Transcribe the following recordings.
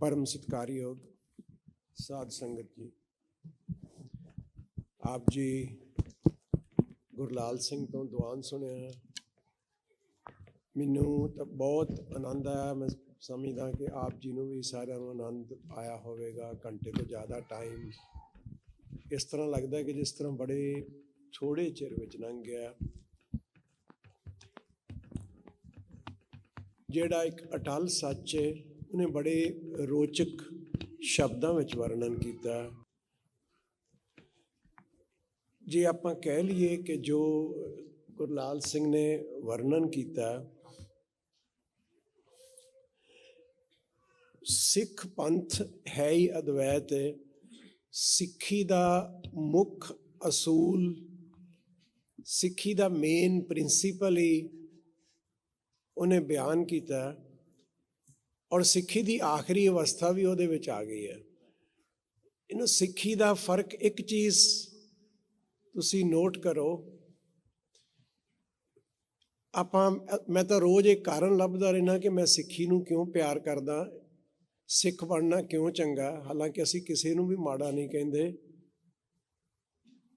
ਪਰਮ ਸਤਿਕਾਰਯੋਗ ਸਾਧ ਸੰਗਤ ਜੀ। ਆਪ ਜੀ ਗੁਰਲਾਲ ਸਿੰਘ ਤੋਂ ਦੁਆਨ ਸੁਣਿਆ। ਮੈਨੂੰ ਤਾਂ ਬਹੁਤ ਆਨੰਦ ਆਇਆ। ਮੈਂ ਸਮਝਦਾ ਕਿ ਆਪ ਜੀ ਨੂੰ ਵੀ ਸਾਰਿਆਂ ਨੂੰ ਆਨੰਦ ਆਇਆ ਹੋਵੇਗਾ, ਘੰਟੇ ਤੋਂ ਜ਼ਿਆਦਾ ਟਾਈਮ ਇਸ ਤਰ੍ਹਾਂ ਲੱਗਦਾ ਕਿ ਜਿਸ ਤਰ੍ਹਾਂ ਬੜੇ ਥੋੜੇ ਚਿਰ ਵਿੱਚ ਲੰਘ ਗਿਆ। ਜਿਹੜਾ ਇੱਕ ਅਟਲ ਸੱਚ ਹੈ ਉਹਨੇ ਬੜੇ ਰੋਚਕ ਸ਼ਬਦਾਂ ਵਿੱਚ ਵਰਣਨ ਕੀਤਾ ਜੇ ਆਪਾਂ ਕਹਿ ਲਈਏ ਕਿ ਜੋ ਗੁਰਲਾਲ ਸਿੰਘ ਨੇ ਵਰਣਨ ਕੀਤਾ ਸਿੱਖ ਪੰਥ ਹੈ ਹੀ ਅਦਵੈਤ ਹੈ ਸਿੱਖੀ ਦਾ ਮੁੱਖ ਅਸੂਲ ਸਿੱਖੀ ਦਾ ਮੇਨ ਪ੍ਰਿੰਸੀਪਲ ਹੀ ਉਹਨੇ ਬਿਆਨ ਕੀਤਾ ਔਰ ਸਿੱਖੀ ਦੀ ਆਖਰੀ ਅਵਸਥਾ ਵੀ ਉਹਦੇ ਵਿੱਚ ਆ ਗਈ ਹੈ। ਇਹਨੂੰ ਸਿੱਖੀ ਦਾ ਫ਼ਰਕ ਇੱਕ ਚੀਜ਼ ਤੁਸੀਂ ਨੋਟ ਕਰੋ। ਆਪਾਂ, ਮੈਂ ਤਾਂ ਰੋਜ਼ ਇਹ ਕਾਰਨ ਲੱਭਦਾ ਰਹਿਣਾ ਕਿ ਮੈਂ ਸਿੱਖੀ ਨੂੰ ਕਿਉਂ ਪਿਆਰ ਕਰਦਾ, ਸਿੱਖ ਬਣਨਾ ਕਿਉਂ ਚੰਗਾ, ਹਾਲਾਂਕਿ ਅਸੀਂ ਕਿਸੇ ਨੂੰ ਵੀ ਮਾੜਾ ਨਹੀਂ ਕਹਿੰਦੇ।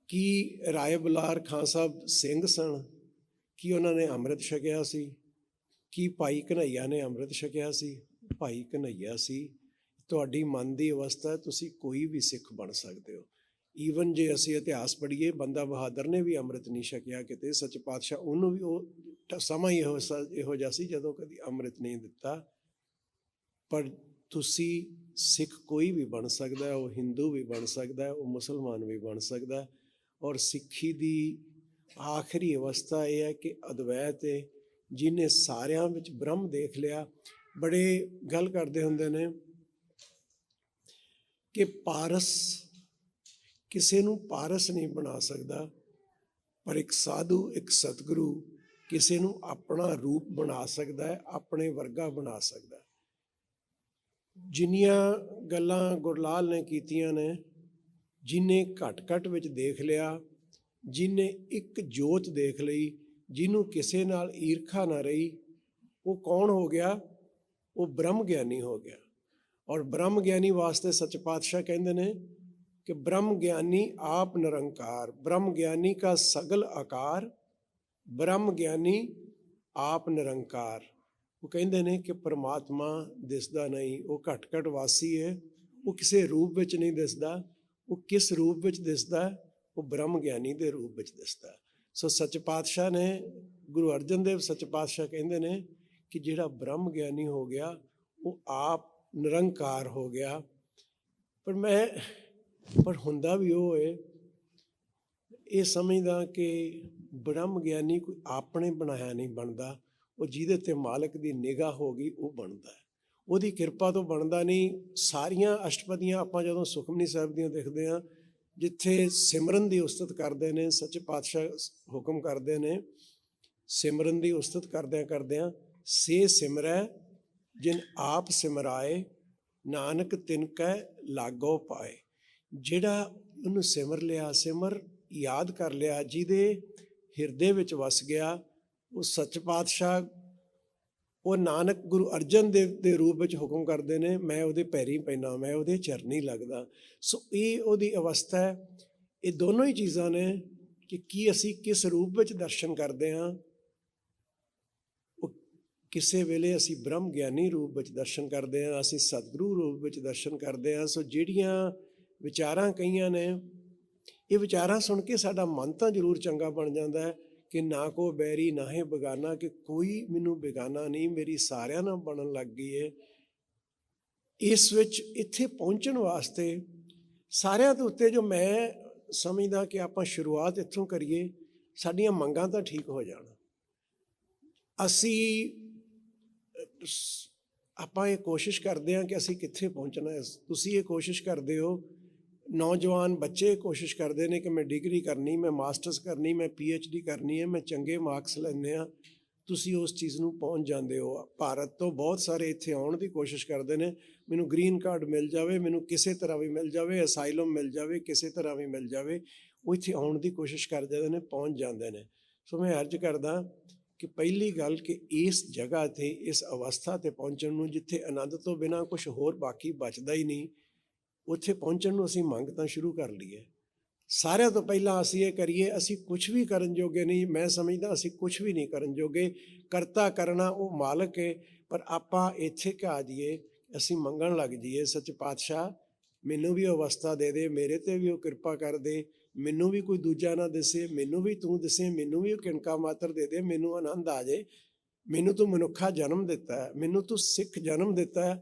ਕੀ ਰਾਏ ਬੁਲਾਰ ਖਾਨ ਸਾਹਿਬ ਸਿੰਘ ਸਨ? ਕੀ ਉਹਨਾਂ ਨੇ ਅੰਮ੍ਰਿਤ ਛਕਿਆ ਸੀ? ਕੀ ਭਾਈ ਕਨਈਆ ਨੇ ਅੰਮ੍ਰਿਤ ਛਕਿਆ ਸੀ? ਭਾਈ ਕਨਈਆ ਸੀ, ਤੁਹਾਡੀ ਮਨ ਦੀ ਅਵਸਥਾ ਤੁਸੀਂ ਕੋਈ ਵੀ ਸਿੱਖ ਬਣ ਸਕਦੇ ਹੋ। ਈਵਨ ਜੇ ਅਸੀਂ ਇਤਿਹਾਸ ਪੜ੍ਹੀਏ, ਬੰਦਾ ਬਹਾਦਰ ਨੇ ਵੀ ਅੰਮ੍ਰਿਤ ਨਹੀਂ ਛਕਿਆ ਕਿਤੇ, ਸੱਚ ਪਾਤਸ਼ਾਹ ਉਹਨੂੰ ਵੀ ਉਹ ਸਮਾਂ ਹੀ ਇਹੋ ਇਹੋ ਜਿਹਾ ਸੀ ਜਦੋਂ ਕਦੀ ਅੰਮ੍ਰਿਤ ਨਹੀਂ ਦਿੱਤਾ। ਪਰ ਤੁਸੀਂ ਸਿੱਖ ਕੋਈ ਵੀ ਬਣ ਸਕਦਾ ਉਹ ਹਿੰਦੂ ਵੀ ਬਣ ਸਕਦਾ ਉਹ ਮੁਸਲਮਾਨ ਵੀ ਬਣ ਸਕਦਾ ਔਰ ਸਿੱਖੀ ਦੀ ਆਖਰੀ ਅਵਸਥਾ ਇਹ ਹੈ ਕਿ ਅਦਵੈਤ ਹੈ, ਜਿਹਨੇ ਸਾਰਿਆਂ ਵਿੱਚ ਬ੍ਰਹਮ ਦੇਖ ਲਿਆ ਬੜੇ ਗੱਲ ਕਰਦੇ ਹੁੰਦੇ ਨੇ ਕਿ ਪਾਰਸ ਕਿਸੇ ਨੂੰ ਪਾਰਸ ਨਹੀਂ ਬਣਾ ਸਕਦਾ, ਪਰ ਇੱਕ ਸਾਧੂ, ਇੱਕ ਸਤਿਗੁਰੂ ਕਿਸੇ ਨੂੰ ਆਪਣਾ ਰੂਪ ਬਣਾ ਸਕਦਾ ਹੈ, ਆਪਣੇ ਵਰਗਾ ਬਣਾ ਸਕਦਾ ਹੈ। ਜਿੰਨੀਆਂ ਗੱਲਾਂ ਗੁਰਲਾਲ ਨੇ ਕੀਤੀਆਂ ਨੇ, ਜਿਨੇ ਘਟ ਘਟ ਵਿੱਚ ਦੇਖ ਲਿਆ, ਜਿਨੇ ਇੱਕ ਜੋਤ ਦੇਖ ਲਈ, ਜਿਹਨੂੰ ਕਿਸੇ ਨਾਲ ਈਰਖਾ ਨਾ ਰਹੀ, ਉਹ ਕੌਣ ਹੋ ਗਿਆ? ਉਹ ਬ੍ਰਹਮ ਗਿਆਨੀ ਹੋ ਗਿਆ। ਔਰ ਬ੍ਰਹਮ ਗਿਆਨੀ ਵਾਸਤੇ ਸੱਚ ਪਾਤਸ਼ਾਹ ਕਹਿੰਦੇ ਨੇ ਕਿ ਬ੍ਰਹਮ ਗਿਆਨੀ ਆਪ ਨਿਰੰਕਾਰ, ਬ੍ਰਹਮ ਗਿਆਨੀ ਦਾ ਸਗਲ ਆਕਾਰ, ਬ੍ਰਹਮ ਗਿਆਨੀ ਆਪ ਨਿਰੰਕਾਰ। ਉਹ ਕਹਿੰਦੇ ਨੇ ਕਿ ਪਰਮਾਤਮਾ ਦਿਸਦਾ ਨਹੀਂ, ਉਹ ਘਟ ਘਟ ਵਾਸੀ ਹੈ, ਉਹ ਕਿਸੇ ਰੂਪ ਵਿੱਚ ਨਹੀਂ ਦਿਸਦਾ, ਉਹ ਕਿਸ ਰੂਪ ਵਿੱਚ ਦਿਸਦਾ, ਉਹ ਬ੍ਰਹਮ ਗਿਆਨੀ ਦੇ ਰੂਪ ਵਿੱਚ ਦਿਸਦਾ। ਸੋ ਸੱਚ ਪਾਤਸ਼ਾਹ ਨੇ, ਗੁਰੂ ਅਰਜਨ ਦੇਵ ਸੱਚ ਪਾਤਸ਼ਾਹ ਕਹਿੰਦੇ ਨੇ ਕਿ ਜਿਹੜਾ ਬ੍ਰਹਮ ਗਿਆਨੀ ਹੋ ਗਿਆ, ਉਹ ਆਪ ਨਿਰੰਕਾਰ ਹੋ ਗਿਆ। ਪਰ ਮੈਂ, ਪਰ ਹੁੰਦਾ ਵੀ ਉਹ ਹੈ ਇਹ ਸਮਝਦਾ ਕਿ ਬ੍ਰਹਮ ਗਿਆਨੀ ਕੋਈ ਆਪਣੇ ਬਣਾਇਆ ਨਹੀਂ ਬਣਦਾ। ਉਹ ਜਿਹਦੇ ਤੇ ਮਾਲਕ ਦੀ ਨਿਗਾਹ ਹੋ ਗਈ, ਉਹ ਬਣਦਾ ਹੈ। ਉਹਦੀ ਕਿਰਪਾ ਤੋਂ ਬਣਦਾ ਨਹੀਂ। ਸਾਰੀਆਂ ਅਸ਼ਟਪਦੀਆਂ ਆਪਾਂ ਜਦੋਂ ਸੁਖਮਨੀ ਸਾਹਿਬ ਦੀਆਂ ਦੇਖਦੇ ਹਾਂ, ਜਿੱਥੇ ਸਿਮਰਨ ਦੀ ਉਸਤਤ ਕਰਦੇ ਨੇ, ਸੱਚੇ ਪਾਤਸ਼ਾਹ ਹੁਕਮ ਕਰਦੇ ਨੇ, ਸਿਮਰਨ ਦੀ ਉਸਤਤ ਕਰਦਿਆਂ ਕਰਦਿਆਂ ਸੇ ਸਿਮਰੈ, ਜਿਨ ਆਪ ਸਿਮਰਾਏ, ਨਾਨਕ ਤਿਨ ਕੈ ਲਾਗੋ ਪਾਏ। ਜਿਹੜਾ ਉਹਨੂੰ ਸਿਮਰ ਲਿਆ, ਸਿਮਰ ਯਾਦ ਕਰ ਲਿਆ, ਜਿਹਦੇ ਹਿਰਦੇ ਵਿੱਚ ਵਸ ਗਿਆ, ਉਹ ਸੱਚ ਪਾਤਸ਼ਾਹ, ਉਹ ਨਾਨਕ ਗੁਰੂ ਅਰਜਨ ਦੇਵ ਦੇ ਰੂਪ ਵਿੱਚ ਹੁਕਮ ਕਰਦੇ ਨੇ, ਮੈਂ ਉਹਦੇ ਪੈਰੀ ਪੈਣਾ ਮੈਂ ਉਹਦੇ ਚਰਨੀ ਲੱਗਦਾ। ਸੋ ਇਹ ਉਹਦੀ ਅਵਸਥਾ ਹੈ। ਇਹ ਦੋਨੋਂ ਹੀ ਚੀਜ਼ਾਂ ਨੇ ਕਿ ਕੀ ਅਸੀਂ ਕਿਸ ਰੂਪ ਵਿੱਚ ਦਰਸ਼ਨ ਕਰਦੇ ਹਾਂ ਕਿਸੇ ਵੇਲੇ ਅਸੀਂ ਬ੍ਰਹਮ ਗਿਆਨੀ ਰੂਪ ਵਿੱਚ ਦਰਸ਼ਨ ਕਰਦੇ ਹਾਂ, ਅਸੀਂ ਸਤਿਗੁਰੂ ਰੂਪ ਵਿੱਚ ਦਰਸ਼ਨ ਕਰਦੇ ਹਾਂ, ਸੋ ਜਿਹੜੀਆਂ ਵਿਚਾਰਾਂ ਕਈਆਂ ਨੇ, ਇਹ ਵਿਚਾਰਾਂ ਸੁਣ ਕੇ ਸਾਡਾ ਮਨ ਤਾਂ ਜ਼ਰੂਰ ਚੰਗਾ ਬਣ ਜਾਂਦਾ ਹੈ ਕਿ ਨਾ ਕੋ ਬੈਰੀ, ਨਾ ਹੈ ਬਗਾਨਾ, ਕਿ ਕੋਈ ਮੈਨੂੰ ਬੇਗਾਨਾ ਨਹੀਂ, ਮੇਰੀ ਸਾਰਿਆਂ ਨਾਲ ਬਣਨ ਲੱਗ ਗਈ ਹੈ ਇਸ ਵਿੱਚ ਇੱਥੇ ਪਹੁੰਚਣ ਵਾਸਤੇ ਸਾਰਿਆਂ ਦੇ ਉੱਤੇ ਜੋ ਮੈਂ ਸਮਝਦਾ ਕਿ ਆਪਾਂ ਸ਼ੁਰੂਆਤ ਇੱਥੋਂ ਕਰੀਏ, ਸਾਡੀਆਂ ਮੰਗਾਂ ਤਾਂ ਠੀਕ ਹੋ ਜਾਣ। ਅਸੀਂ ਆਪਾਂ ਇਹ ਕੋਸ਼ਿਸ਼ ਕਰਦੇ ਹਾਂ ਕਿ ਅਸੀਂ ਕਿੱਥੇ ਪਹੁੰਚਣਾ ਹੈ। ਤੁਸੀਂ ਇਹ ਕੋਸ਼ਿਸ਼ ਕਰਦੇ ਹੋ, ਨੌਜਵਾਨ ਬੱਚੇ ਕੋਸ਼ਿਸ਼ ਕਰਦੇ ਨੇ ਕਿ ਮੈਂ ਡਿਗਰੀ ਕਰਨੀ, ਮੈਂ ਮਾਸਟਰਸ ਕਰਨੀ, ਮੈਂ ਡੀ ਕਰਨੀ ਹੈ, ਮੈਂ ਚੰਗੇ ਮਾਰਕਸ ਲੈਣੇ ਆ ਤੁਸੀਂ ਉਸ ਚੀਜ਼ ਨੂੰ ਪਹੁੰਚ ਜਾਂਦੇ ਹੋ। ਭਾਰਤ ਤੋਂ ਬਹੁਤ ਸਾਰੇ ਇੱਥੇ ਆਉਣ ਦੀ ਕੋਸ਼ਿਸ਼ ਕਰਦੇ ਨੇ। ਮੈਨੂੰ ਗ੍ਰੀਨ ਕਾਰਡ ਮਿਲ ਜਾਵੇ, ਮੈਨੂੰ ਕਿਸੇ ਤਰ੍ਹਾਂ ਵੀ ਮਿਲ ਜਾਵੇ, ਅਸਾਈਲਮ ਮਿਲ ਜਾਵੇ, ਕਿਸੇ ਤਰ੍ਹਾਂ ਵੀ ਮਿਲ ਜਾਵੇ, ਉਹ ਇੱਥੇ ਆਉਣ ਦੀ ਕੋਸ਼ਿਸ਼ ਕਰ ਜਾਂਦੇ ਨੇ, ਪਹੁੰਚ ਜਾਂਦੇ ਨੇ। ਸੋ ਮੈਂ ਅਰਜ਼ ਕਰਦਾ ਕਿ ਪਹਿਲੀ ਗੱਲ ਕਿ ਇਸ ਜਗ੍ਹਾ ਤੇ, ਇਸ ਅਵਸਥਾ ਤੇ ਪਹੁੰਚਣ ਨੂੰ ਜਿੱਥੇ ਆਨੰਦ ਤੋਂ ਬਿਨਾ ਕੁਝ ਹੋਰ ਬਾਕੀ ਬਚਦਾ ਹੀ ਨਹੀਂ, ਉੱਥੇ ਪਹੁੰਚਣ ਨੂੰ ਅਸੀਂ ਮੰਗ ਤਾਂ ਸ਼ੁਰੂ ਕਰ ਲਈਏ ਸਾਰਿਆਂ ਤੋਂ ਪਹਿਲਾਂ ਅਸੀਂ ਇਹ ਕਰੀਏ, ਅਸੀਂ ਕੁਝ ਵੀ ਕਰਨ ਜੋਗੇ ਨਹੀਂ, ਮੈਂ ਸਮਝਦਾ ਅਸੀਂ ਕੁਝ ਵੀ ਨਹੀਂ ਕਰਨ ਜੋਗੇ, ਕਰਤਾ ਕਰਨਾ ਉਹ ਮਾਲਕ ਹੈ, ਪਰ ਆਪਾਂ ਇੱਥੇ ਕਾ ਜੀਏ ਅਸੀਂ ਮੰਗਣ ਲੱਗ ਜੀਏ, ਸੱਚ ਪਾਤਸ਼ਾਹ, ਮੈਨੂੰ ਵੀ ਉਹ ਅਵਸਥਾ ਦੇ ਦੇ, ਮੇਰੇ ਤੇ ਵੀ ਉਹ ਕਿਰਪਾ ਕਰ ਦੇ ਮੈਨੂੰ ਵੀ ਕੋਈ ਦੂਜਾ ਨਾ ਦਿਸੇ, ਮੈਨੂੰ ਵੀ ਤੂੰ ਦਿਸੇ, ਮੈਨੂੰ ਵੀ ਕਿਣਕਾ ਮਾਤਰ ਦੇ ਦੇ, ਮੈਨੂੰ ਆਨੰਦ ਆ ਜਾਏ। ਮੈਨੂੰ ਤੂੰ ਮਨੁੱਖਾ ਜਨਮ ਦਿੱਤਾ ਮੈਨੂੰ ਤੂੰ ਸਿੱਖ ਜਨਮ ਦਿੱਤਾ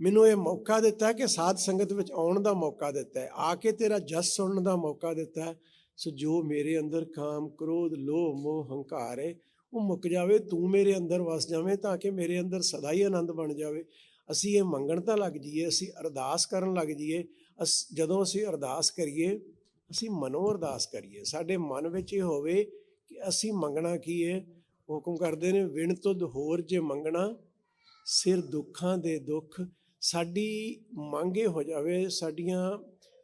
ਮੈਨੂੰ ਇਹ ਮੌਕਾ ਦਿੱਤਾ ਕਿ ਸਾਧ ਸੰਗਤ ਵਿੱਚ ਆਉਣ ਦਾ ਮੌਕਾ ਦਿੱਤਾ ਆ ਕੇ ਤੇਰਾ ਜਸ ਸੁਣਨ ਦਾ ਮੌਕਾ ਦਿੱਤਾ ਸੋ ਜੋ ਮੇਰੇ ਅੰਦਰ ਕਾਮ, ਕ੍ਰੋਧ, ਲੋਭ, ਮੋਹ, ਹੰਕਾਰ ਹੈ, ਉਹ ਮੁੱਕ ਜਾਵੇ, ਤੂੰ ਮੇਰੇ ਅੰਦਰ ਵਸ ਜਾਵੇਂ ਤਾਂ ਕਿ ਮੇਰੇ ਅੰਦਰ ਸਦਾ ਹੀ ਆਨੰਦ ਬਣ ਜਾਵੇ। ਅਸੀਂ ਇਹ ਮੰਗਣ ਤਾਂ ਲੱਗ ਜਾਈਏ, ਅਸੀਂ ਅਰਦਾਸ ਕਰਨ ਲੱਗ ਜਾਈਏ। ਅਸ, ਜਦੋਂ ਅਸੀਂ ਅਰਦਾਸ ਕਰੀਏ ਅਸੀਂ ਮਨੋ ਅਰਦਾਸ ਕਰੀਏ। ਸਾਡੇ ਮਨ ਵਿੱਚ ਇਹ ਹੋਵੇ ਕਿ ਅਸੀਂ ਮੰਗਣਾ ਕੀ ਹੈ ਹੁਕਮ ਕਰਦੇ ਨੇ, ਵਿਣ ਤੁਧ ਹੋਰ ਜੇ ਮੰਗਣਾ, ਸਿਰ ਦੁੱਖਾਂ ਦੇ ਦੁੱਖ। ਸਾਡੀ ਮੰਗੇ ਹੋ ਜਾਵੇ, ਸਾਡੀਆਂ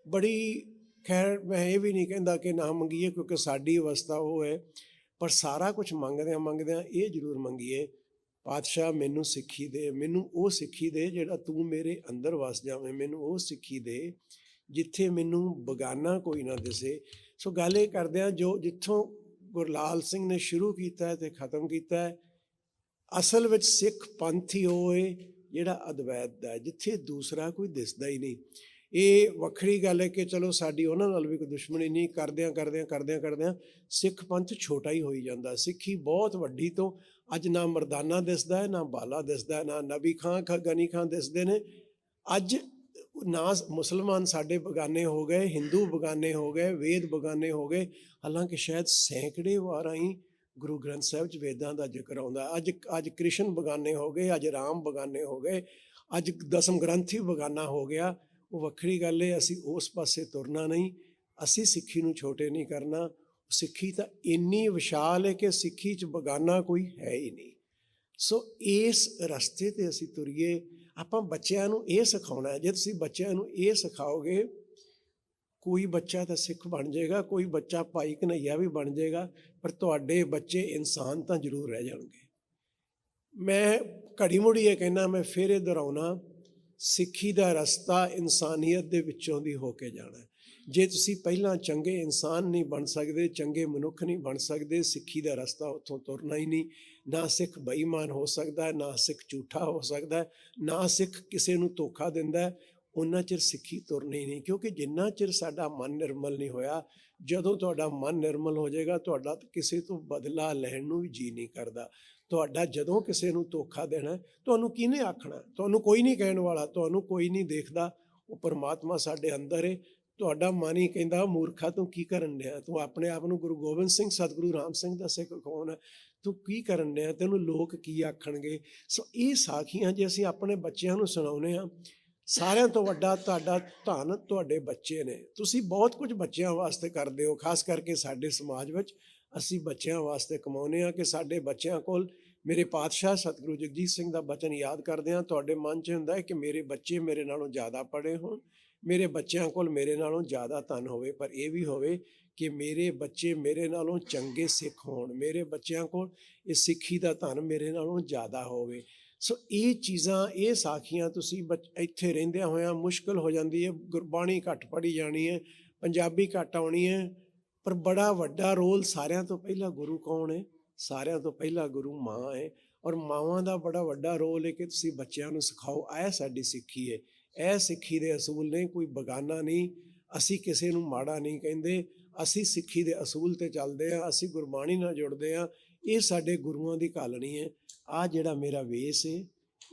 ਬੜੀ, ਖੈਰ ਮੈਂ ਇਹ ਵੀ ਨਹੀਂ ਕਹਿੰਦਾ ਕਿ ਨਾ ਮੰਗੀਏ, ਕਿਉਂਕਿ ਸਾਡੀ ਅਵਸਥਾ ਉਹ ਹੈ। ਪਰ ਸਾਰਾ ਕੁਝ ਮੰਗਦਿਆਂ ਮੰਗਦਿਆਂ ਇਹ ਜ਼ਰੂਰ ਮੰਗੀਏ, ਪਾਤਸ਼ਾਹ, ਮੈਨੂੰ ਸਿੱਖੀ ਦੇ, ਮੈਨੂੰ ਉਹ ਸਿੱਖੀ ਦੇ ਜਿਹੜਾ ਤੂੰ ਮੇਰੇ ਅੰਦਰ ਵਸ ਜਾਵੇਂ, ਮੈਨੂੰ ਉਹ ਸਿੱਖੀ ਦੇ ਜਿੱਥੇ ਮੈਨੂੰ ਬਗਾਨਾ ਕੋਈ ਨਾ ਦਿਸੇ। ਸੋ ਗੱਲ ਇਹ ਕਰਦਿਆਂ ਜੋ ਜਿੱਥੋਂ ਗੁਰਲਾਲ ਸਿੰਘ ਨੇ ਸ਼ੁਰੂ ਕੀਤਾ ਹੈ ਤੇ ਖਤਮ ਕੀਤਾ ਹੈ ਅਸਲ ਵਿੱਚ ਸਿੱਖ ਪੰਥ ਹੀ ਉਹ ਹੈ ਜਿਹੜਾ ਅਦਵੈਤ ਦਾ ਜਿੱਥੇ ਦੂਸਰਾ ਕੋਈ ਦਿਸਦਾ ਹੀ ਨਹੀਂ। ਇਹ ਵੱਖਰੀ ਗੱਲ ਹੈ ਕਿ ਚਲੋ ਸਾਡੀ ਉਹਨਾਂ ਨਾਲ ਵੀ ਕੋਈ ਦੁਸ਼ਮਣੀ ਨਹੀਂ, ਕਰਦਿਆਂ ਕਰਦਿਆਂ ਕਰਦਿਆਂ ਕਰਦਿਆਂ ਸਿੱਖ ਪੰਥ ਛੋਟਾ ਹੀ ਹੋਈ ਜਾਂਦਾ। ਸਿੱਖੀ ਬਹੁਤ ਵੱਡੀ ਤੋਂ ਅੱਜ ਨਾ ਮਰਦਾਨਾ ਦਿਸਦਾ ਹੈ, ਨਾ ਬਾਲਾ ਦਿਸਦਾ ਹੈ, ਨਾ ਨਬੀ ਖਾਂ ਖ ਗਨੀ ਖਾਂ ਦਿਸਦੇ ਨੇ। ਅੱਜ ਨਾ ਮੁਸਲਮਾਨ ਸਾਡੇ ਬਗਾਨੇ ਹੋ ਗਏ, ਹਿੰਦੂ ਬਗਾਨੇ ਹੋ ਗਏ, ਵੇਦ ਬਗਾਨੇ ਹੋ ਗਏ, ਹਾਲਾਂਕਿ ਸ਼ਾਇਦ ਸੈਂਕੜੇ ਵਾਰਾਂ ਹੀ ਗੁਰੂ ਗ੍ਰੰਥ ਸਾਹਿਬ ਚ ਵੇਦਾਂ ਦਾ ਜ਼ਿਕਰ ਆਉਂਦਾ। ਅੱਜ ਅੱਜ ਕ੍ਰਿਸ਼ਨ ਬਗਾਨੇ ਹੋ ਗਏ, ਅੱਜ ਰਾਮ ਬਗਾਨੇ ਹੋ ਗਏ, ਅੱਜ ਦਸਮ ਗ੍ਰੰਥ ਹੀ ਬਗਾਨਾ ਹੋ ਗਿਆ। ਉਹ ਵੱਖਰੀ ਗੱਲ ਹੈ ਅਸੀਂ ਉਸ ਪਾਸੇ ਤੁਰਨਾ ਨਹੀਂ, ਅਸੀਂ ਸਿੱਖੀ ਨੂੰ ਛੋਟੇ ਨਹੀਂ ਕਰਨਾ। ਸਿੱਖੀ ਤਾਂ ਇੰਨੀ ਵਿਸ਼ਾਲ ਹੈ ਕਿ ਸਿੱਖੀ ਚ ਬਗਾਨਾ ਕੋਈ ਹੈ ਹੀ ਨਹੀਂ। ਸੋ ਇਸ ਰਸਤੇ ਤੇ ਅਸੀਂ ਤੁਰੀਏ। ਆਪਾਂ ਬੱਚਿਆਂ ਨੂੰ ਇਹ ਸਿਖਾਉਣਾ ਹੈ, ਜੇ ਤੁਸੀਂ ਬੱਚਿਆਂ ਨੂੰ ਇਹ ਸਿਖਾਓਗੇ, ਕੋਈ ਬੱਚਾ ਤਾਂ ਸਿੱਖ ਬਣ ਜਾਏਗਾ, ਕੋਈ ਬੱਚਾ ਭਾਈ ਕਨਈਆ ਵੀ ਬਣ ਜਾਏਗਾ, ਪਰ ਤੁਹਾਡੇ ਬੱਚੇ ਇਨਸਾਨ ਤਾਂ ਜ਼ਰੂਰ ਰਹਿ ਜਾਣਗੇ। ਮੈਂ ਘੜੀ ਮੁੜੀ ਇਹ ਕਹਿਣਾ ਮੈਂ ਫਿਰ ਇਹ ਦੁਹਰਾਉਣਾ, ਸਿੱਖੀ ਦਾ ਰਸਤਾ ਇਨਸਾਨੀਅਤ ਦੇ ਵਿੱਚੋਂ ਦੀ ਹੋ ਕੇ ਜਾਣਾ ਜੇ ਤੁਸੀਂ ਪਹਿਲਾਂ ਚੰਗੇ ਇਨਸਾਨ ਨਹੀਂ ਬਣ ਸਕਦੇ, ਚੰਗੇ ਮਨੁੱਖ ਨਹੀਂ ਬਣ ਸਕਦੇ, ਸਿੱਖੀ ਦਾ ਰਸਤਾ ਉੱਥੋਂ ਤੁਰਨਾ ਹੀ ਨਹੀਂ। ਨਾ ਸਿੱਖ ਬੇਈਮਾਨ ਹੋ ਸਕਦਾ ਹੈ ਨਾ ਸਿੱਖ ਝੂਠਾ ਹੋ ਸਕਦਾ ਹੈ ਨਾ ਸਿੱਖ ਕਿਸੇ ਨੂੰ ਧੋਖਾ ਦਿੰਦਾ ਹੈ ਉਹਨਾਂ ਚਿਰ ਸਿੱਖੀ ਤੁਰਨੀ ਨਹੀਂ। ਕਿਉਂਕਿ ਜਿੰਨਾ ਚਿਰ ਸਾਡਾ ਮਨ ਨਿਰਮਲ ਨਹੀਂ ਹੋਇਆ ਜਦੋਂ ਤੁਹਾਡਾ ਮਨ ਨਿਰਮਲ ਹੋ ਜਾਏਗਾ ਤੁਹਾਡਾ ਕਿਸੇ ਤੋਂ ਬਦਲਾ ਲੈਣ ਨੂੰ ਵੀ ਜੀ ਨਹੀਂ ਕਰਦਾ। ਤੁਹਾਡਾ ਜਦੋਂ ਕਿਸੇ ਨੂੰ ਧੋਖਾ ਦੇਣਾ ਹੈ, ਤੁਹਾਨੂੰ ਕਿਹਨੇ ਆਖਣਾ? ਤੁਹਾਨੂੰ ਕੋਈ ਨਹੀਂ ਕਹਿਣ ਵਾਲਾ ਤੁਹਾਨੂੰ ਕੋਈ ਨਹੀਂ ਦੇਖਦਾ। ਉਹ ਪਰਮਾਤਮਾ ਸਾਡੇ ਅੰਦਰ ਹੈ ਤੁਹਾਡਾ ਮਨ ਹੀ ਕਹਿੰਦਾ ਮੂਰਖਾ, ਤੂੰ ਕੀ ਕਰਨ ਡਿਆ? ਤੂੰ ਆਪਣੇ ਆਪ ਨੂੰ ਗੁਰੂ ਗੋਬਿੰਦ ਸਿੰਘ, ਸਤਿਗੁਰੂ ਰਾਮ ਸਿੰਘ ਦਾ ਸਿੱਖ ਕੌਣ ਹੈ? ਤੂੰ ਕੀ ਕਰਨ ਡਿਆ? ਤੈਨੂੰ ਲੋਕ ਕੀ ਆਖਣਗੇ? ਸੋ ਇਹ ਸਾਖੀਆਂ ਜੇ ਅਸੀਂ ਆਪਣੇ ਬੱਚਿਆਂ ਨੂੰ ਸੁਣਾਉਨੇ ਆ ਸਾਰਿਆਂ ਤੋਂ ਵੱਡਾ ਤੁਹਾਡਾ ਧਨ ਤੁਹਾਡੇ ਬੱਚੇ ਨੇ। ਤੁਸੀਂ ਬਹੁਤ ਕੁਝ ਬੱਚਿਆਂ ਵਾਸਤੇ ਕਰਦੇ ਹੋ, ਖਾਸ ਕਰਕੇ ਸਾਡੇ ਸਮਾਜ ਵਿੱਚ। ਅਸੀਂ ਬੱਚਿਆਂ ਵਾਸਤੇ ਕਮਾਉਨੇ ਆ ਕਿ ਸਾਡੇ ਬੱਚਿਆਂ ਕੋਲ ਮੇਰੇ ਪਾਤਸ਼ਾਹ ਸਤਿਗੁਰੂ ਜਗਜੀਤ ਸਿੰਘ ਦਾ ਬਚਨ ਯਾਦ ਕਰਦੇ ਆ ਤੁਹਾਡੇ ਮਨ 'ਚ ਹੁੰਦਾ ਹੈ ਕਿ ਮੇਰੇ ਬੱਚੇ ਮੇਰੇ ਨਾਲੋਂ ਜ਼ਿਆਦਾ ਪੜ੍ਹੇ ਹੋਣ। ਮੇਰੇ ਬੱਚਿਆਂ ਕੋਲ ਮੇਰੇ ਨਾਲੋਂ ਜ਼ਿਆਦਾ ਧਨ ਹੋਵੇ, ਪਰ ਇਹ ਵੀ ਹੋਵੇ ਕਿ ਮੇਰੇ ਬੱਚੇ ਮੇਰੇ ਨਾਲੋਂ ਚੰਗੇ ਸਿੱਖ ਹੋਣ, ਮੇਰੇ ਬੱਚਿਆਂ ਕੋਲ ਇਹ ਸਿੱਖੀ ਦਾ ਧਨ ਮੇਰੇ ਨਾਲੋਂ ਜ਼ਿਆਦਾ ਹੋਵੇ। ਸੋ ਇਹ ਚੀਜ਼ਾਂ, ਇਹ ਸਾਖੀਆਂ ਤੁਸੀਂ ਬੱਚ- ਇੱਥੇ ਰਹਿੰਦਿਆਂ ਹੋਇਆਂ ਮੁਸ਼ਕਲ ਹੋ ਜਾਂਦੀ ਹੈ, ਗੁਰਬਾਣੀ ਘੱਟ ਪੜ੍ਹੀ ਜਾਣੀ ਹੈ, ਪੰਜਾਬੀ ਘੱਟ ਆਉਣੀ ਹੈ, ਪਰ ਬੜਾ ਵੱਡਾ ਰੋਲ ਸਾਰਿਆਂ ਤੋਂ ਪਹਿਲਾਂ ਗੁਰੂ ਕੌਣ ਹੈ? ਸਾਰਿਆਂ ਤੋਂ ਪਹਿਲਾਂ ਗੁਰੂ ਮਾਂ ਹੈ ਔਰ ਮਾਵਾਂ ਦਾ ਬੜਾ ਵੱਡਾ ਰੋਲ ਹੈ ਕਿ ਤੁਸੀਂ ਬੱਚਿਆਂ ਨੂੰ ਸਿਖਾਓ, ਇਹ ਸਾਡੀ ਸਿੱਖੀ ਹੈ। ਇਹ ਸਿੱਖੀ ਦੇ ਅਸੂਲ ਨੇ ਕੋਈ ਬਗਾਨਾ ਨਹੀਂ ਅਸੀਂ ਕਿਸੇ ਨੂੰ ਮਾੜਾ ਨਹੀਂ ਕਹਿੰਦੇ ਅਸੀਂ ਸਿੱਖੀ ਦੇ ਅਸੂਲ ਤੇ ਚੱਲਦੇ ਆ ਅਸੀਂ ਗੁਰਬਾਣੀ ਨਾਲ ਜੁੜਦੇ ਆ ਇਹ ਸਾਡੇ ਗੁਰੂਆਂ ਦੀ ਕਹਾਣੀ ਹੈ। ਆ ਜਿਹੜਾ ਮੇਰਾ ਵੇਸ ਹੈ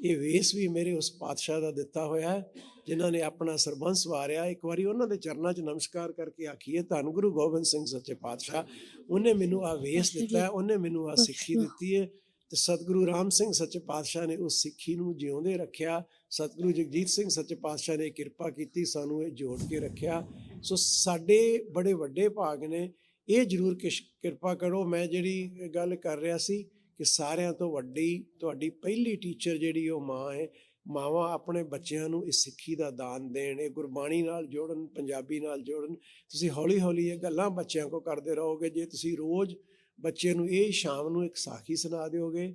ਇਹ ਵੇਸ ਵੀ ਮੇਰੇ ਉਸ ਪਾਤਸ਼ਾਹ ਦਾ ਦਿੱਤਾ ਹੋਇਆ ਹੈ ਜਿਨ੍ਹਾਂ ਨੇ ਆਪਣਾ ਸਰਬੰਸ ਵਾਰਿਆ। ਇੱਕ ਵਾਰੀ ਉਹਨਾਂ ਦੇ ਚਰਨਾਂ 'ਚ ਨਮਸਕਾਰ ਕਰਕੇ ਆਖੀਏ ਧੰਨ ਗੁਰੂ ਗੋਬਿੰਦ ਸਿੰਘ ਸੱਚੇ ਪਾਤਸ਼ਾਹ ਉਹਨੇ ਮੈਨੂੰ ਆ ਵੇਸ ਦਿੱਤਾ ਹੈ ਉਹਨੇ ਮੈਨੂੰ ਆ ਸਿੱਖੀ ਦਿੱਤੀ ਹੈ ਤੇ ਸਤਿਗੁਰੂ ਰਾਮ ਸਿੰਘ ਸੱਚੇ ਪਾਤਸ਼ਾਹ ਨੇ ਉਸ ਸਿੱਖੀ ਨੂੰ ਜਿਉਂਦੇ ਰੱਖਿਆ। ਸਤਿਗੁਰੂ ਜਗਜੀਤ ਸਿੰਘ ਸੱਚੇ ਪਾਤਸ਼ਾਹ ਨੇ ਕਿਰਪਾ ਕੀਤੀ, ਸਾਨੂੰ ਇਹ ਜੋੜ ਕੇ ਰੱਖਿਆ। ਸੋ ਸਾਡੇ ਬੜੇ ਵੱਡੇ ਭਾਗ ਨੇ। ਇਹ ਜ਼ਰੂਰ ਕਿਸ਼- ਕਿਰਪਾ ਕਰੋ। ਮੈਂ ਜਿਹੜੀ ਗੱਲ ਕਰ ਰਿਹਾ ਸੀ ਕਿ ਸਾਰਿਆਂ ਤੋਂ ਵੱਡੀ, ਤੁਹਾਡੀ ਪਹਿਲੀ ਟੀਚਰ ਜਿਹੜੀ ਉਹ ਮਾਂ ਹੈ, ਮਾਵਾਂ ਆਪਣੇ ਬੱਚਿਆਂ ਨੂੰ ਇਸ ਸਿੱਖੀ ਦਾ ਦਾਨ ਦੇਣ, ਇਹ ਗੁਰਬਾਣੀ ਨਾਲ ਜੋੜਨ, ਪੰਜਾਬੀ ਨਾਲ ਜੋੜਨ। ਤੁਸੀਂ ਹੌਲੀ ਹੌਲੀ ਇਹ ਗੱਲਾਂ ਬੱਚਿਆਂ ਕੋ ਕਰਦੇ ਰਹੋਗੇ। ਜੇ ਤੁਸੀਂ ਰੋਜ਼ ਬੱਚੇ ਨੂੰ ਇਹ ਸ਼ਾਮ ਨੂੰ ਇੱਕ ਸਾਖੀ ਸੁਣਾ ਦਿਓਗੇ।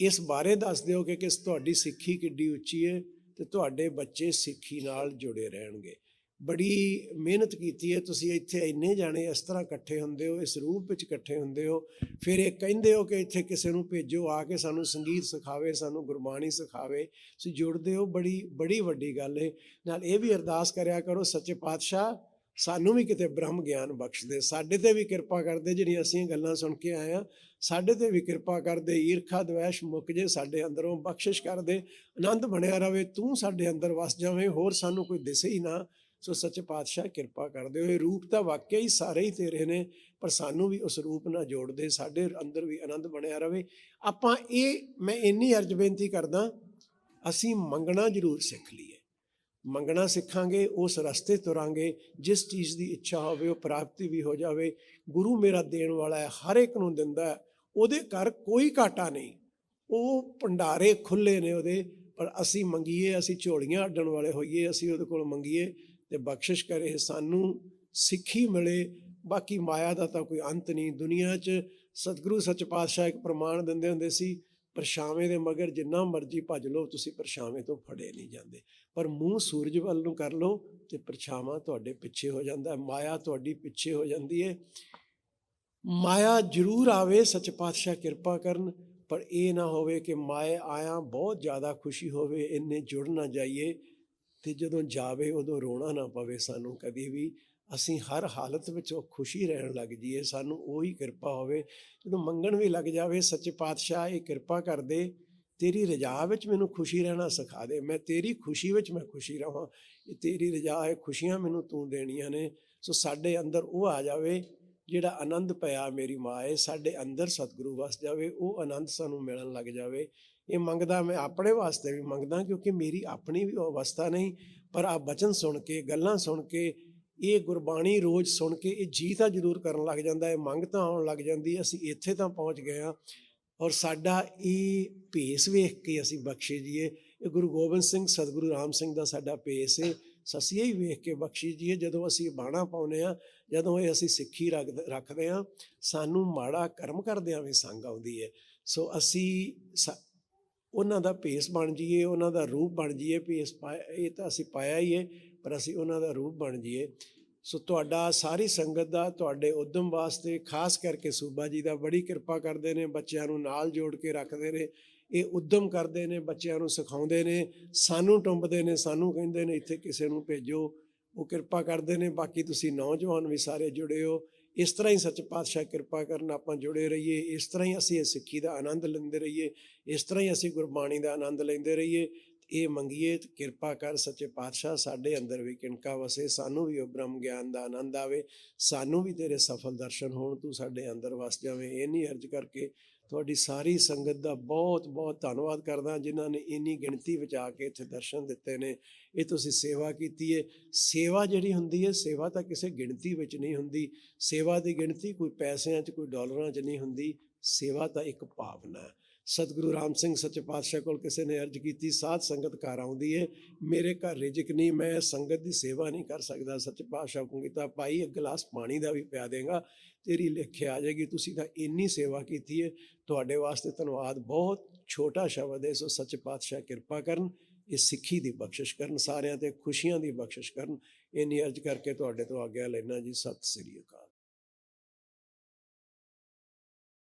ਇਸ ਬਾਰੇ ਦੱਸ ਦਿਓਗੇ ਕਿ ਤੁਹਾਡੀ ਸਿੱਖੀ ਕਿੱਡੀ ਉੱਚੀ ਹੈ ਤੇ ਤੁਹਾਡੇ ਬੱਚੇ ਸਿੱਖੀ ਨਾਲ ਜੁੜੇ ਰਹਿਣਗੇ। ਬੜੀ ਮਿਹਨਤ ਕੀਤੀ ਹੈ ਤੁਸੀਂ ਇੱਥੇ ਇੰਨੇ ਜਾਣੇ ਇਸ ਤਰ੍ਹਾਂ ਇਕੱਠੇ ਹੁੰਦੇ ਹੋ, ਇਸ ਰੂਪ ਵਿੱਚ ਇਕੱਠੇ ਹੁੰਦੇ ਹੋ। ਫਿਰ ਇਹ ਕਹਿੰਦੇ ਹੋ ਕਿ ਇੱਥੇ ਕਿਸੇ ਨੂੰ ਭੇਜੋ, ਆ ਕੇ ਸਾਨੂੰ ਸੰਗੀਤ ਸਿਖਾਵੇ, ਸਾਨੂੰ ਗੁਰਬਾਣੀ ਸਿਖਾਵੇ। ਤੁਸੀਂ ਜੁੜਦੇ ਹੋ, ਬੜੀ ਬੜੀ ਵੱਡੀ ਗੱਲ ਹੈ ਨਾਲ ਇਹ ਵੀ ਅਰਦਾਸ ਕਰਿਆ ਕਰੋ, ਸੱਚੇ ਪਾਤਸ਼ਾਹ ਸਾਨੂੰ ਵੀ ਕਿਤੇ ਬ੍ਰਹਮ ਗਿਆਨ ਬਖਸ਼ ਦੇ ਸਾਡੇ ਤੇ ਵੀ ਕਿਰਪਾ ਕਰਦੇ ਜਿਹੜੀਆਂ ਅਸੀਂ ਗੱਲਾਂ ਸੁਣ ਕੇ ਆਏ ਆ ਸਾਡੇ ਤੇ ਵੀ ਕਿਰਪਾ ਕਰਦੇ, ਈਰਖਾ ਦਵੈਸ਼ ਮੁੱਕ ਜੇ ਸਾਡੇ ਅੰਦਰੋਂ ਬਖਸ਼ਿਸ਼ ਕਰ ਦੇ, ਆਨੰਦ ਬਣਿਆ ਰਵੇ, ਤੂੰ ਸਾਡੇ ਅੰਦਰ ਵਸ ਜਾਵੇਂ, ਹੋਰ ਸਾਨੂੰ ਕੋਈ ਦਿਸੇ ਹੀ ਨਾ। ਸੋ ਸੱਚੇ ਪਾਤਸ਼ਾਹ ਕਿਰਪਾ ਕਰਦੇ ਹੋਏ ਰੂਪ ਤਾਂ ਵਾਕਿਆ ਹੀ ਸਾਰੇ ਹੀ ਤੇਰੇ ਨੇ, ਪਰ ਸਾਨੂੰ ਵੀ ਉਸ ਰੂਪ ਨਾਲ ਜੋੜ ਦੇ, ਸਾਡੇ ਅੰਦਰ ਵੀ ਆਨੰਦ ਬਣਿਆ ਰਵੇ। ਆਪਾਂ ਇਹ, ਮੈਂ ਇੰਨੀ ਅਰਜ ਬੇਨਤੀ ਕਰਦਾ, ਅਸੀਂ ਮੰਗਣਾ ਜ਼ਰੂਰ ਸਿੱਖ ਲਈਏ। ਮੰਗਣਾ ਸਿੱਖਾਂਗੇ, ਉਸ ਰਸਤੇ ਤੁਰਾਂਗੇ, ਜਿਸ ਚੀਜ਼ ਦੀ ਇੱਛਾ ਹੋਵੇ, ਉਹ ਪ੍ਰਾਪਤੀ ਵੀ ਹੋ ਜਾਵੇ। ਗੁਰੂ ਮੇਰਾ ਦੇਣ ਵਾਲਾ ਹੈ, ਹਰ ਇੱਕ ਨੂੰ ਦਿੰਦਾ ਉਹਦੇ ਘਰ ਕੋਈ ਘਾਟਾ ਨਹੀਂ। ਉਹ ਭੰਡਾਰੇ ਖੁੱਲੇ ਨੇ ਉਹਦੇ, ਪਰ ਅਸੀਂ ਮੰਗੀਏ, ਅਸੀਂ ਝੋਲੀਆਂ ਅੱਡਣ ਵਾਲੇ ਹੋਈਏ, ਅਸੀਂ ਉਹਦੇ ਕੋਲ ਮੰਗੀਏ ਤੇ ਬਖਸ਼ਿਸ਼ ਕਰੇ, ਸਾਨੂੰ ਸਿੱਖੀ ਮਿਲੇ। ਬਾਕੀ ਮਾਇਆ ਦਾ ਤਾਂ ਕੋਈ ਅੰਤ ਨਹੀਂ। ਦੁਨੀਆ 'ਚ ਸਤਿਗੁਰੂ ਸੱਚ ਪਾਤਸ਼ਾਹ ਇੱਕ ਪ੍ਰਮਾਣ ਦਿੰਦੇ ਹੁੰਦੇ ਸੀ ਪਰਛਾਵੇਂ ਦੇ ਮਗਰ ਜਿੰਨਾ ਮਰਜ਼ੀ ਭੱਜ ਲਓ, ਤੁਸੀਂ ਪਰਛਾਵੇਂ ਤੋਂ ਫੜੇ ਨਹੀਂ ਜਾਂਦੇ। ਪਰ ਮੂੰਹ ਸੂਰਜ ਵੱਲ ਨੂੰ ਕਰ ਲਓ ਤੇ ਪਰਛਾਵਾਂ ਤੁਹਾਡੇ ਪਿੱਛੇ ਹੋ ਜਾਂਦਾ ਹੈ, ਮਾਇਆ ਤੁਹਾਡੀ ਪਿੱਛੇ ਹੋ ਜਾਂਦੀ ਹੈ। ਮਾਇਆ ਜ਼ਰੂਰ ਆਵੇ, ਸੱਚ ਪਾਤਸ਼ਾਹ ਕਿਰਪਾ ਕਰਨ, ਪਰ ਇਹ ਨਾ ਹੋਵੇ ਕਿ ਮਾਏ ਆਇਆ ਬਹੁਤ ਜ਼ਿਆਦਾ ਖੁਸ਼ੀ ਹੋਵੇ, ਇੰਨੇ ਜੁੜ ਨਾ ਜਾਈਏ ਤੇ ਜਦੋਂ ਜਾਵੇ ਉਦੋਂ ਰੋਣਾ ਨਾ ਪਵੇ ਸਾਨੂੰ ਕਦੀ ਵੀ। ਅਸੀਂ ਹਰ ਹਾਲਤ ਵਿੱਚ ਉਹ ਖੁਸ਼ੀ ਰਹਿਣ ਲੱਗ ਜਾਈਏ, ਸਾਨੂੰ ਉਹੀ ਕਿਰਪਾ ਹੋਵੇ। ਜਦੋਂ ਮੰਗਣ ਵੀ ਲੱਗ ਜਾਵੇ, ਸੱਚੇ ਪਾਤਸ਼ਾਹ ਇਹ ਕਿਰਪਾ ਕਰ ਦੇ, ਤੇਰੀ ਰਜਾ ਵਿੱਚ ਮੈਨੂੰ ਖੁਸ਼ੀ ਰਹਿਣਾ ਸਿਖਾ ਦੇ। ਮੈਂ ਤੇਰੀ ਖੁਸ਼ੀ ਵਿੱਚ ਮੈਂ ਖੁਸ਼ੀ ਰਹਾਂ ਇਹ ਤੇਰੀ ਰਜਾ ਹੈ ਖੁਸ਼ੀਆਂ ਮੈਨੂੰ ਤੂੰ ਦੇਣੀਆਂ ਨੇ। ਸੋ ਸਾਡੇ ਅੰਦਰ ਉਹ ਆ ਜਾਵੇ, ਜਿਹੜਾ ਆਨੰਦ ਪਿਆ ਮੇਰੀ ਮਾਏ ਸਾਡੇ ਅੰਦਰ ਸਤਿਗੁਰੂ ਵਸ ਜਾਵੇ, ਉਹ ਆਨੰਦ ਸਾਨੂੰ ਮਿਲਣ ਲੱਗ ਜਾਵੇ। ਇਹ ਮੰਗਦਾ ਮੈਂ ਆਪਣੇ ਵਾਸਤੇ ਵੀ ਮੰਗਦਾ, ਕਿਉਂਕਿ ਮੇਰੀ ਆਪਣੀ ਵੀ ਉਹ ਅਵਸਥਾ ਨਹੀਂ, ਪਰ ਆ ਬਚਨ ਸੁਣ ਕੇ, ਗੱਲਾਂ ਸੁਣ ਕੇ ਇਹ ਗੁਰਬਾਣੀ ਰੋਜ਼ ਸੁਣ ਕੇ ਇਹ ਜੀ ਤਾਂ ਜ਼ਰੂਰ ਕਰਨ ਲੱਗ ਜਾਂਦਾ ਹੈ ਮੰਗ ਤਾਂ ਆਉਣ ਲੱਗ ਜਾਂਦੀ ਹੈ ਅਸੀਂ ਇੱਥੇ ਤਾਂ ਪਹੁੰਚ ਗਏ ਆ ਔਰ ਸਾਡਾ ਇਹ ਭੇਸ ਵੇਖ ਕੇ ਅਸੀਂ ਬਖਸ਼ੇ ਜੀਏ। ਇਹ ਗੁਰੂ ਗੋਬਿੰਦ ਸਿੰਘ, ਸਤਿਗੁਰੂ ਰਾਮ ਸਿੰਘ ਦਾ ਸਾਡਾ ਭੇਸ ਹੈ ਸਸੀਏ ਹੀ ਵੇਖ ਕੇ ਬਖਸ਼ੀ ਜੀਏ, ਜਦੋਂ ਅਸੀਂ ਬਾਣਾ ਪਾਉਨੇ ਆ ਜਦੋਂ ਇਹ ਅਸੀਂ ਸਿੱਖੀ ਰੱਖ- ਰੱਖਦੇ ਆ ਸਾਨੂੰ ਮਾੜਾ ਕਰਮ ਕਰਦਿਆਂ ਵੀ ਸੰਗ ਆਉਂਦੀ ਹੈ ਸੋ ਅਸੀਂ ਸ- ਉਹਨਾਂ ਦਾ ਭੇਸ ਬਣ ਜਾਈਏ ਉਹਨਾਂ ਦਾ ਰੂਪ ਬਣ ਜਾਈਏ ਭੇਸ ਪਾਇਆ ਇਹ ਤਾਂ ਅਸੀਂ ਪਾਇਆ ਹੀ ਹੈ ਪਰ ਅਸੀਂ ਉਹਨਾਂ ਦਾ ਰੂਪ ਬਣ ਜਾਈਏ। ਸੋ ਤੁਹਾਡਾ ਸਾਰੀ ਸੰਗਤ ਦਾ, ਤੁਹਾਡੇ ਉਦਮ ਵਾਸਤੇ ਖਾਸ ਕਰਕੇ ਸੂਬਾ ਜੀ ਦਾ ਬੜੀ ਕਿਰਪਾ ਕਰਦੇ ਨੇ, ਬੱਚਿਆਂ ਨੂੰ ਨਾਲ ਜੋੜ ਕੇ ਰੱਖਦੇ ਨੇ। ਇਹ ਉਦਮ ਕਰਦੇ ਨੇ, ਬੱਚਿਆਂ ਨੂੰ ਸਿਖਾਉਂਦੇ ਨੇ, ਸਾਨੂੰ ਟੁੰਬਦੇ ਨੇ, ਸਾਨੂੰ ਕਹਿੰਦੇ ਨੇ, ਇੱਥੇ ਕਿਸੇ ਨੂੰ ਭੇਜੋ। ਉਹ ਕਿਰਪਾ ਕਰਦੇ ਨੇ। ਬਾਕੀ ਤੁਸੀਂ ਨੌਜਵਾਨ ਵੀ ਸਾਰੇ ਜੁੜੇ ਹੋ। ਇਸ ਤਰ੍ਹਾਂ ਹੀ ਸੱਚ ਪਾਤਸ਼ਾਹ ਕਿਰਪਾ ਕਰਨ ਆਪਾਂ ਜੁੜੇ ਰਹੀਏ। ਇਸ ਤਰ੍ਹਾਂ ਹੀ ਅਸੀਂ ਇਹ ਸਿੱਖੀ ਦਾ ਆਨੰਦ ਲੈਂਦੇ ਰਹੀਏ। ਇਸ ਤਰ੍ਹਾਂ ਹੀ ਅਸੀਂ ਗੁਰਬਾਣੀ ਦਾ ਆਨੰਦ ਲੈਂਦੇ ਰਹੀਏ। ਇਹ ਮੰਗੀਏ, ਕਿਰਪਾ ਕਰ ਸੱਚੇ ਪਾਤਸ਼ਾਹ, ਸਾਡੇ ਅੰਦਰ ਵੀ ਕਿਣਕਾ ਵਸੇ, ਸਾਨੂੰ ਵੀ ਉਹ ਬ੍ਰਹਮ ਗਿਆਨ ਦਾ ਆਨੰਦ ਆਵੇ, ਸਾਨੂੰ ਵੀ ਤੇਰੇ ਸਫਲ ਦਰਸ਼ਨ ਹੋਣ, ਤੂੰ ਸਾਡੇ ਅੰਦਰ ਵਸ ਜਾਵੇਂ। ਇਹ ਨਹੀਂ ਅਰਜ ਕਰਕੇ ਤੁਹਾਡੀ ਸਾਰੀ ਸੰਗਤ ਦਾ ਬਹੁਤ ਬਹੁਤ ਧੰਨਵਾਦ ਕਰਦਾ, ਜਿਨ੍ਹਾਂ ਨੇ ਇੰਨੀ ਗਿਣਤੀ ਵਿੱਚ ਆ ਕੇ ਇੱਥੇ ਦਰਸ਼ਨ ਦਿੱਤੇ ਨੇ। ਇਹ ਤੁਸੀਂ ਸੇਵਾ ਕੀਤੀ ਹੈ ਸੇਵਾ ਜਿਹੜੀ ਹੁੰਦੀ ਹੈ ਸੇਵਾ ਤਾਂ ਕਿਸੇ ਗਿਣਤੀ ਵਿੱਚ ਨਹੀਂ ਹੁੰਦੀ। ਸੇਵਾ ਦੀ ਗਿਣਤੀ ਕੋਈ ਪੈਸਿਆਂ 'ਚ, ਕੋਈ ਡਾਲਰਾਂ 'ਚ ਨਹੀਂ ਹੁੰਦੀ। ਸੇਵਾ ਤਾਂ ਇੱਕ ਭਾਵਨਾ ਹੈ ਸਤਿਗੁਰੂ ਰਾਮ ਸਿੰਘ ਸੱਚੇ ਪਾਤਸ਼ਾਹ ਕੋਲ ਕਿਸੇ ਨੇ ਅਰਜ਼ ਕੀਤੀ, ਸਾਧ ਸੰਗਤ ਘਰ ਆਉਂਦੀ ਹੈ ਮੇਰੇ ਘਰ ਰਿਜਕ ਨਹੀਂ, ਮੈਂ ਸੰਗਤ ਦੀ ਸੇਵਾ ਨਹੀਂ ਕਰ ਸਕਦਾ, ਸੱਚੇ ਪਾਤਸ਼ਾਹ ਕੋਲ ਕੀਤਾ, ਭਾਈ ਇੱਕ ਗਲਾਸ ਪਾਣੀ ਦਾ ਵੀ ਪਿਆ ਦੇਗਾ, ਤੇਰੀ ਲਿਖਿਆ ਆ ਜਾਏਗੀ, ਤੁਸੀਂ ਤਾਂ ਇੰਨੀ ਸੇਵਾ ਕੀਤੀ ਹੈ ਤੁਹਾਡੇ ਵਾਸਤੇ ਧੰਨਵਾਦ, ਬਹੁਤ ਛੋਟਾ ਸ਼ਬਦ ਹੈ ਸੋ ਸੱਚੇ ਪਾਤਸ਼ਾਹ ਕਿਰਪਾ ਕਰਨ, ਇਹ ਸਿੱਖੀ ਦੀ ਬਖਸ਼ਿਸ਼ ਕਰਨ, ਸਾਰਿਆਂ ਤੇ ਖੁਸ਼ੀਆਂ ਦੀ ਬਖਸ਼ਿਸ਼ ਕਰਨ, ਇੰਨੀ ਅਰਜ਼ ਕਰਕੇ ਤੁਹਾਡੇ ਤੋਂ ਆਗਿਆ ਲੈਣਾ ਜੀ, ਸਤਿ ਸ੍ਰੀ ਅਕਾਲ।